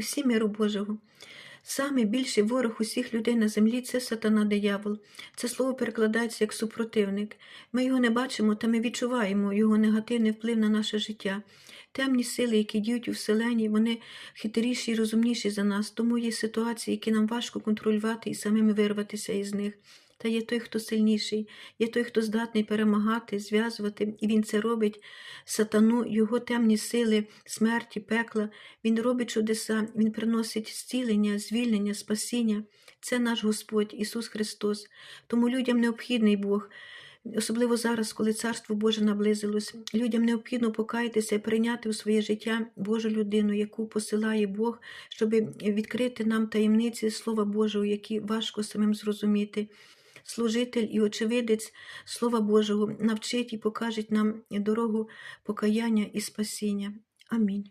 усі миру Божого. Саме більший ворог усіх людей на землі це сатана диявол. Це слово перекладається як супротивник. Ми його не бачимо, та ми відчуваємо його негативний вплив на наше життя. Темні сили, які діють у вселенні, вони хитріші і розумніші за нас, тому є ситуації, які нам важко контролювати і самим вирватися із них. Та є той, хто сильніший, є той, хто здатний перемагати, зв'язувати, і він це робить сатану, його темні сили, смерті, пекла. Він робить чудеса, Він приносить зцілення, звільнення, спасіння. Це наш Господь Ісус Христос. Тому людям необхідний Бог. Особливо зараз, коли Царство Боже наблизилось, людям необхідно покаятися і прийняти у своє життя Божу людину, яку посилає Бог, щоб відкрити нам таємниці Слова Божого, які важко самим зрозуміти. Служитель і очевидець Слова Божого навчить і покажуть нам дорогу покаяння і спасіння. Амінь.